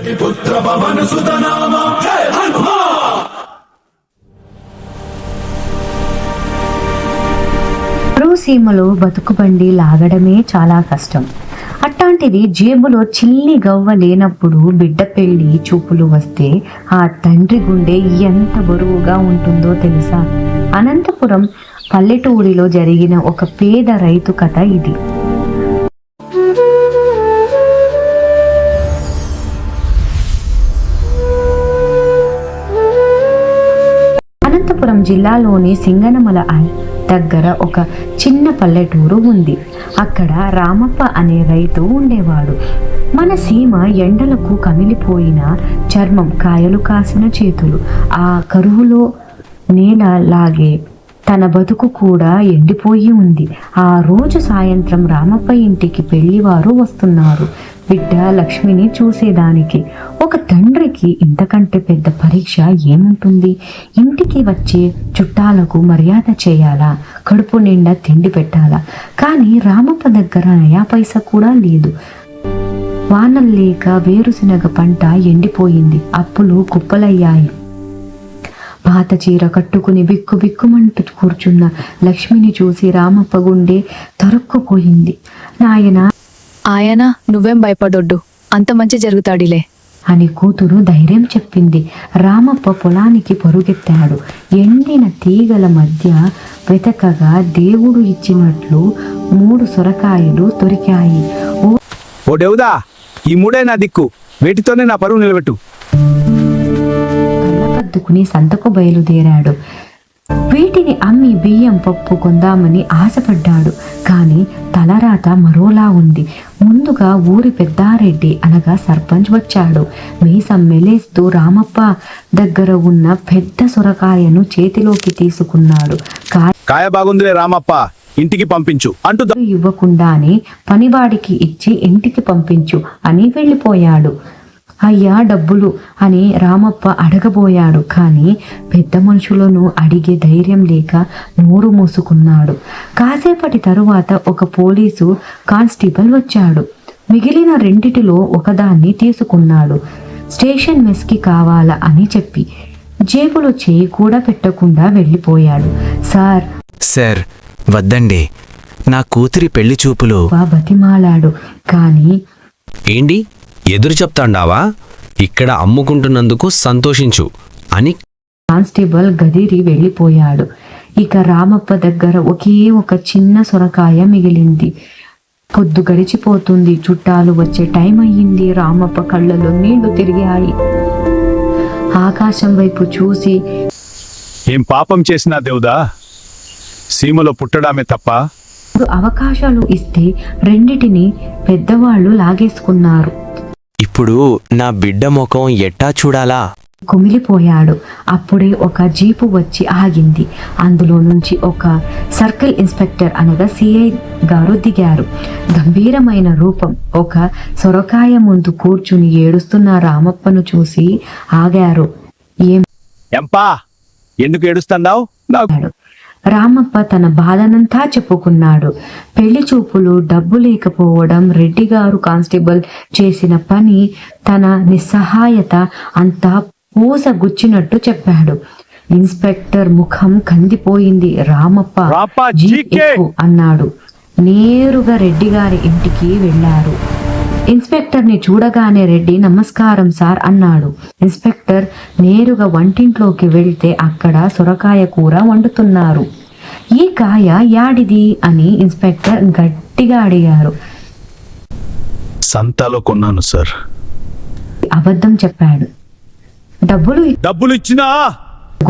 పుత్ర పవన సుతనామ. జయ సీమలో బతుకుబండి లాగడమే చాలా కష్టం. అట్లాంటిది జేబులో చిల్లి గవ్వ లేనప్పుడు బిడ్డ పెళ్ళి చూపులు వస్తే ఆ తండ్రి గుండె ఎంత బరువుగా ఉంటుందో తెలుసా? అనంతపురం పల్లెటూరిలో జరిగిన ఒక పేద రైతు కథ ఇది. అనంతపురం జిల్లాలోని సింగనమల దగ్గర ఒక చిన్న పల్లెటూరు ఉంది. అక్కడ రామప్ప అనే రైతు ఉండేవాడు. మన సీమ ఎండలకు కమిలిపోయిన చర్మం కాయలు కాసిన చేతులు. ఆ కరువులో నేల లాగే తన బతుకు కూడా ఎండిపోయి ఉంది. ఆ రోజు సాయంత్రం రామప్ప ఇంటికి పెళ్ళివారు వస్తున్నారు. బిడ్డ లక్ష్మిని చూసేదానికి. ఒక తండ్రికి ఇంతకంటే పెద్ద పరీక్ష ఏముంటుంది? ఇంటికి వచ్చే చుట్టాలకు మర్యాద చేయాలా? కడుపు నిండా తిండి పెట్టాలా? కానీ రామప్ప దగ్గర నయా పైస కూడా లేదు. వానలు లేక వేరుశనగ పంట ఎండిపోయింది. అప్పులు కుప్పలయ్యాయి. పాత చీర కట్టుకుని బిక్కు బిక్కుమంటూ కూర్చున్న లక్ష్మిని చూసి రామప్ప గుండె తరుక్కుపోయింది. నాయన! ఆయన నువ్వేం భయపడొడ్డు అంత మంచి జరుగుతాడిలే. అని కూతురు ధైర్యం చెప్పింది. రామప్ప పొలానికి పరుగెత్తాడు. ఎండిన తీగల మధ్య వెతకగా దేవుడు ఇచ్చినట్లు మూడు సొరకాయలు దొరికాయి. ఓ డెవుదా ఈ మూడే నా దిక్కు. వీటితోనే నా పరువు నిలబెట్టు. కళ్ళకద్దుకుని సంతకు బయలుదేరాడు. వీటిని అమ్మి బియ్యం పప్పు కొందామని ఆశపడ్డాడు. కానీ తలరాత మరోలా ఉంది. ముందుగా ఊరి పెద్దారెడ్డి అనగా సర్పంచ్ వచ్చాడు. మీసం మెలేస్తూ రామప్ప దగ్గర ఉన్న పెద్ద సొరకాయను చేతిలోకి తీసుకున్నాడు. కాయ బాగుందిలే రామప్ప ఇంటికి పంపించు అంటూ ఇవ్వకుండానే పనివాడికి ఇచ్చి ఇంటికి పంపించు అని వెళ్ళిపోయాడు. అయ్యా డబ్బులు అని రామప్ప అడగబోయాడు. కానీ పెద్ద మనుషులను అడిగే ధైర్యం లేక నోరు మూసుకున్నాడు. కాసేపటి తరువాత ఒక పోలీసు కానిస్టేబుల్ వచ్చాడు. మిగిలిన రెండిటిలో ఒకదాన్ని తీసుకున్నాడు. స్టేషన్ మెస్కి కావాలా అని చెప్పి జేబులో చేయి కూడా పెట్టకుండా వెళ్ళిపోయాడు. సార్. సార్ వద్దండి. నా కూతురి పెళ్ళి చూపులు. బతిమాలాడు. కానీ ఏంటి? ఎదురు చెప్తాండావా? ఇక్కడ అమ్ముకుంటున్నందుకు సంతోషించు అని కానిస్టేబుల్ గదిరి వెళ్ళిపోయాడు. ఇక రామప్ప దగ్గర ఒకే ఒక చిన్న సొరకాయ మిగిలింది. పొద్దు గడిచిపోతుంది. చుట్టాలు వచ్చే టైం అయ్యింది. రామప్ప కళ్ళలో నీళ్ళు తిరిగాయి. ఆకాశం వైపు చూసి ఏం పాపం చేసినా దేవుదా సీమలో పుట్టడామే తప్ప. అవకాశాలు ఇస్తే రెండిటిని పెద్దవాళ్ళు లాగేసుకున్నారు. ఇప్పుడు నా బిడ్డ ముఖం ఎట్టా చూడాలా? కుమిలిపోయాడు. అప్పుడే ఒక జీపు వచ్చి ఆగింది. అందులో నుంచి ఒక సర్కిల్ ఇన్స్పెక్టర్ అనగా సిఐ గారు దిగారు. గంభీరమైన రూపం. ఒక సొరకాయ ముందు కూర్చుని ఏడుస్తున్న రామప్పను చూసి ఆగారు. ఏం ఎంపా ఎందుకు ఏడుస్తాండావు నాకు రామప్ప తన బాధనంతా చెప్పుకున్నాడు. పెళ్ళి చూపులు డబ్బు లేకపోవడం రెడ్డి గారు కానిస్టేబుల్ చేసిన పని తన నిస్సహాయత అంతా పూస గుచ్చినట్టు చెప్పాడు. ఇన్స్పెక్టర్ ముఖం కందిపోయింది. రామప్ప రామప్ప, "జీప్ జీకే!" ఎక్కు" అన్నాడు. నేరుగా రెడ్డి గారి ఇంటికి వెళ్ళారు. ఇన్స్పెక్టర్ని చూడగానే రెడ్డి నమస్కారం సార్ అన్నాడు. ఇన్స్పెక్టర్ నేరుగా వంటింట్లోకి వెళ్తే అక్కడ సొరకాయ కూర వండుతున్నారు. ఈ కాయ యాడిది? అని ఇన్స్పెక్టర్ గట్టిగా అడిగారు. సంతలో కొన్నాను సార్. అబద్ధం చెప్పాడు. డబ్బులు డబ్బులు ఇచ్చినా?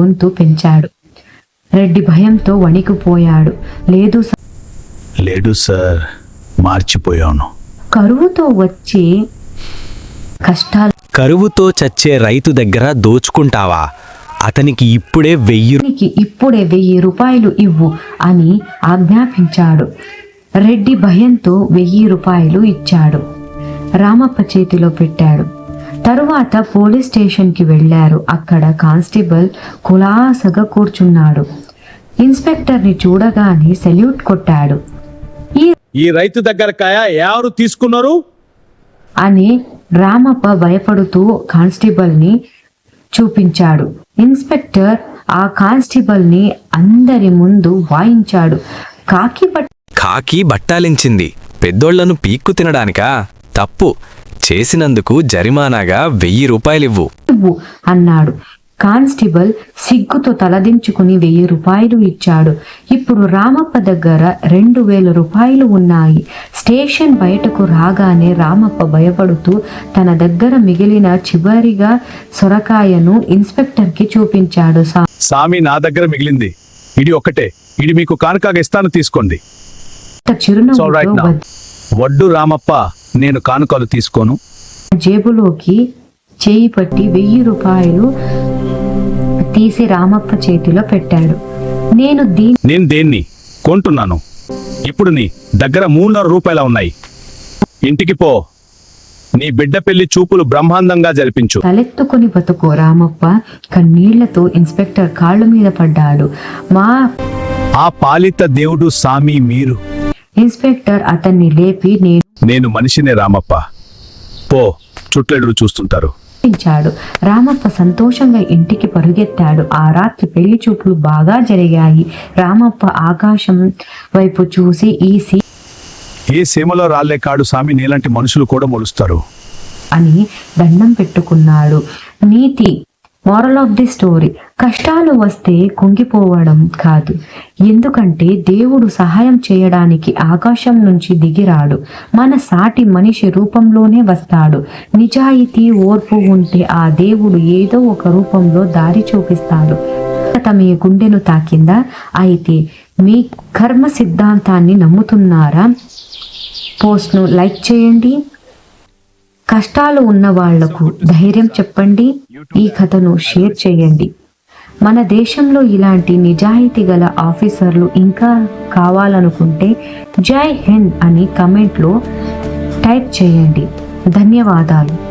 గొంతు పెంచాడు. రెడ్డి భయంతో వణికిపోయాడు. లేదు సార్ లేడు సార్ మార్చిపోయాను. కరువుతో వచ్చే కష్టాలు కరువుతో చచ్చే రైతు దగ్గర దోచుకుంటావా? అతనికి ఇప్పుడే వెయ్యి నీకు ఇప్పుడే వెయ్యి రూపాయలు ఇవ్వు అని ఆజ్ఞాపించాడు. రెడ్డి భయంతో వెయ్యి రూపాయలు ఇచ్చాడు. రామప్ప చేతిలో పెట్టాడు. తరువాత పోలీస్ స్టేషన్కి వెళ్ళారు. అక్కడ కానిస్టేబుల్ కులాసగా కూర్చున్నాడు. ఇన్స్పెక్టర్ని చూడగానే సెల్యూట్ కొట్టాడు. ఈ రైతు దగ్గర కాయ ఎవరు తీసుకున్నారు? అని రామప్ప భయపడుతూ కానిస్టేబుల్ని చూపించాడు. ఇన్స్పెక్టర్ ఆ కానిస్టేబుల్ని అందరి ముందు వాయించాడు. కాకి బట్ట కాకి బట్టాలించింది. పెద్దోళ్ళను పీక్కు తినడానికా? తప్పు. చేసినందుకు జరిమానాగా వెయ్యి రూపాయలివ్వు. అన్నాడు. కానిస్టేబుల్ సిగ్గుతో తలదించుకుని వెయ్యి రూపాయలు ఇచ్చాడు. ఇప్పుడు రామప్ప దగ్గర రెండు వేల రూపాయలు ఉన్నాయి. స్టేషన్ బయటకు రాగానే రామప్ప భయపడుతూ తన దగ్గర మిగిలిన చివరిగా సొరకాయను ఇన్స్పెక్టర్కి చూపించాడు సామి నా దగ్గర మిగిలింది. ఇది ఒక్కటే. ఇది మీకు కానుకగా ఇస్తాను తీసుకోండి. వడ్డు రామప్ప నేను కానుకలు తీసుకోను. జేబులోకి చేయి పట్టి వెయ్యి రూపాయలు తీసి రామప్ప చేతిలో పెట్టాడు. నేను దీని నేను దేన్ని కొంటున్నాను? ఇప్పుడు నీ దగ్గర మూడున్నర రూపాయల ఉన్నాయి. ఇంటికి పో. నీ బిడ్డ పెళ్ళి చూపులు బ్రహ్మాండంగా జరిపించు. తలెత్తుకుని బతుకు రామప్ప కన్నీళ్ళతో ఇన్స్పెక్టర్ కాళ్ళ మీద పడ్డాడు. మా ఆ పాలిత దేవుడు సామి మీరు. ఇన్స్పెక్టర్ అతన్ని లేపి నేను నేను మనిషినే రామప్ప. పో చుట్లెడురు చూస్తుంటారు. చూపించాడు రామప్ప సంతోషంగా ఇంటికి పరుగెత్తాడు. ఆ రాత్రి పెళ్ళి చూపులు బాగా జరిగాయి. రామప్ప ఆకాశం వైపు చూసి ఈ సీ ఏ సీమలో రాళ్ళే కాడు సామి నీలాంటి మనుషులు కూడా మొలుస్తారు. అని దండం పెట్టుకున్నాడు. నీతి మారల్ ఆఫ్ ది స్టోరీ కష్టాలు వస్తే కుంగిపోవడం కాదు. ఎందుకంటే దేవుడు సహాయం చేయడానికి ఆకాశం నుంచి దిగిరాడు. మన సాటి మనిషి రూపంలోనే వస్తాడు. నిజాయితీ ఓర్పు ఉంటే ఆ దేవుడు ఏదో ఒక రూపంలో దారి చూపిస్తాడు. మీ గుండెను తాకిందా? అయితే మీ కర్మ సిద్ధాంతాన్ని నమ్ముతున్నారా? పోస్ట్ను లైక్ చేయండి. కష్టాలు ఉన్న వాళ్ళకు ధైర్యం చెప్పండి ఈ కథను షేర్ చేయండి. మన దేశంలో ఇలాంటి నిజాయితీ గల ఆఫీసర్లు ఇంకా కావాలనుకుంటే జై హింద్ అని కమెంట్లో టైప్ చేయండి. ధన్యవాదాలు.